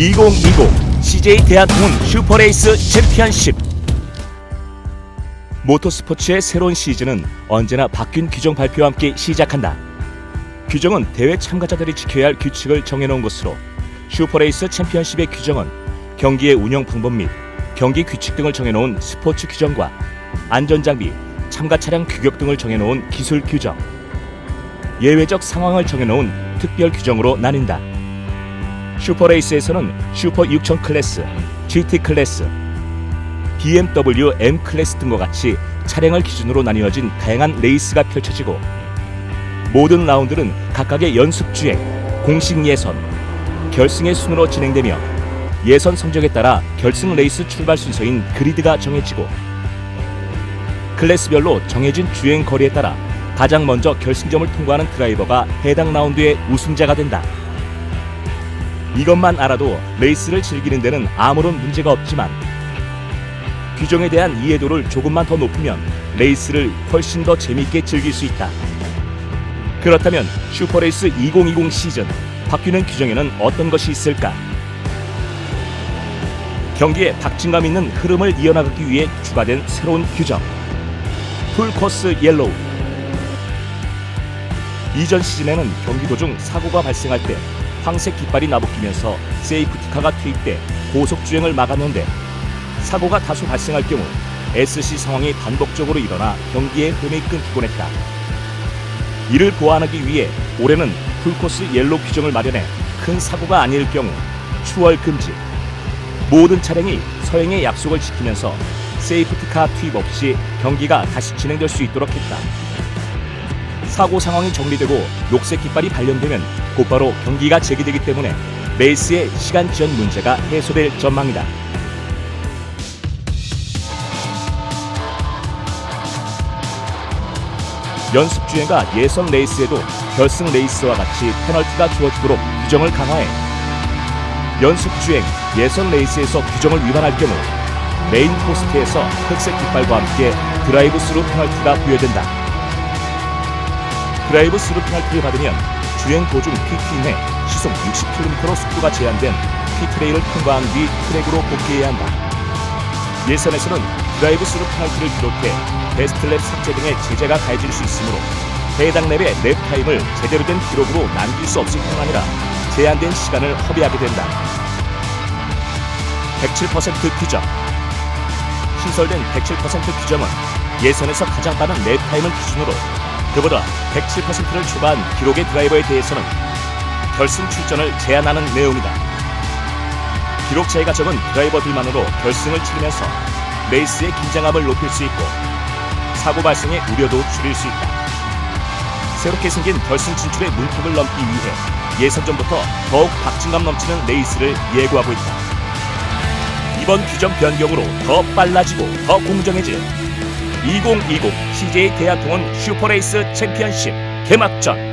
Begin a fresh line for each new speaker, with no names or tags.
2020 CJ 대한통운 슈퍼레이스 챔피언십 모터스포츠의 새로운 시즌은 언제나 바뀐 규정 발표와 함께 시작한다. 규정은 대회 참가자들이 지켜야 할 규칙을 정해놓은 것으로 슈퍼레이스 챔피언십의 규정은 경기의 운영 방법 및 경기 규칙 등을 정해놓은 스포츠 규정과 안전장비, 참가 차량 규격 등을 정해놓은 기술 규정, 예외적 상황을 정해놓은 특별 규정으로 나뉜다. 슈퍼레이스에서는 슈퍼 6000 클래스, GT 클래스, BMW M 클래스 등과 같이 차량을 기준으로 나뉘어진 다양한 레이스가 펼쳐지고 모든 라운드는 각각의 연습 주행, 공식 예선, 결승의 순으로 진행되며 예선 성적에 따라 결승 레이스 출발 순서인 그리드가 정해지고 클래스별로 정해진 주행 거리에 따라 가장 먼저 결승점을 통과하는 드라이버가 해당 라운드의 우승자가 된다. 이것만 알아도 레이스를 즐기는 데는 아무런 문제가 없지만 규정에 대한 이해도를 조금만 더 높이면 레이스를 훨씬 더 재미있게 즐길 수 있다. 그렇다면 슈퍼레이스 2020 시즌 바뀌는 규정에는 어떤 것이 있을까? 경기에 박진감 있는 흐름을 이어나가기 위해 추가된 새로운 규정. 풀코스 옐로우. 이전 시즌에는 경기 도중 사고가 발생할 때 황색 깃발이 나부끼면서 세이프티카가 투입돼 고속 주행을 막았는데 사고가 다소 발생할 경우 SC 상황이 반복적으로 일어나 경기의 흐름이 끊기곤 했다. 이를 보완하기 위해 올해는 풀코스 옐로 규정을 마련해 큰 사고가 아닐 경우 추월 금지, 모든 차량이 서행의 약속을 지키면서 세이프티카 투입 없이 경기가 다시 진행될 수 있도록 했다. 사고 상황이 정리되고 녹색 깃발이 발령되면 곧바로 경기가 재개되기 때문에 레이스의 시간 지연 문제가 해소될 전망이다. 연습 주행과 예선 레이스에도 결승 레이스와 같이 페널티가 주어지도록 규정을 강화해 연습 주행, 예선 레이스에서 규정을 위반할 경우 메인 포스트에서 흑색 깃발과 함께 드라이브 스루 페널티가 부여된다. 드라이브 스루 페널티를 받으면 주행 도중 PT 내 시속 60km로 속도가 제한된 피트레일을 통과한 뒤 트랙으로 복귀해야 한다. 예선에서는 드라이브 스루 페널티를 비롯해 베스트 랩 삭제 등의 제재가 가해질 수 있으므로 해당 랩의 랩 타임을 제대로 된 기록으로 남길 수 없을 뿐 아니라 제한된 시간을 허비하게 된다. 107% 규정 신설된 107% 규정은 예선에서 가장 빠른 랩 타임을 기준으로 그보다 107%를 초과한 기록의 드라이버에 대해서는 결승 출전을 제한하는 내용이다. 기록 차이가 적은 드라이버들만으로 결승을 치르면서 레이스의 긴장감을 높일 수 있고 사고 발생의 우려도 줄일 수 있다. 새롭게 생긴 결승 진출의 문턱을 넘기 위해 예선전부터 더욱 박진감 넘치는 레이스를 예고하고 있다. 이번 규정 변경으로 더 빨라지고 더 공정해질 2020 CJ 대한통운 슈퍼레이스 챔피언십 개막전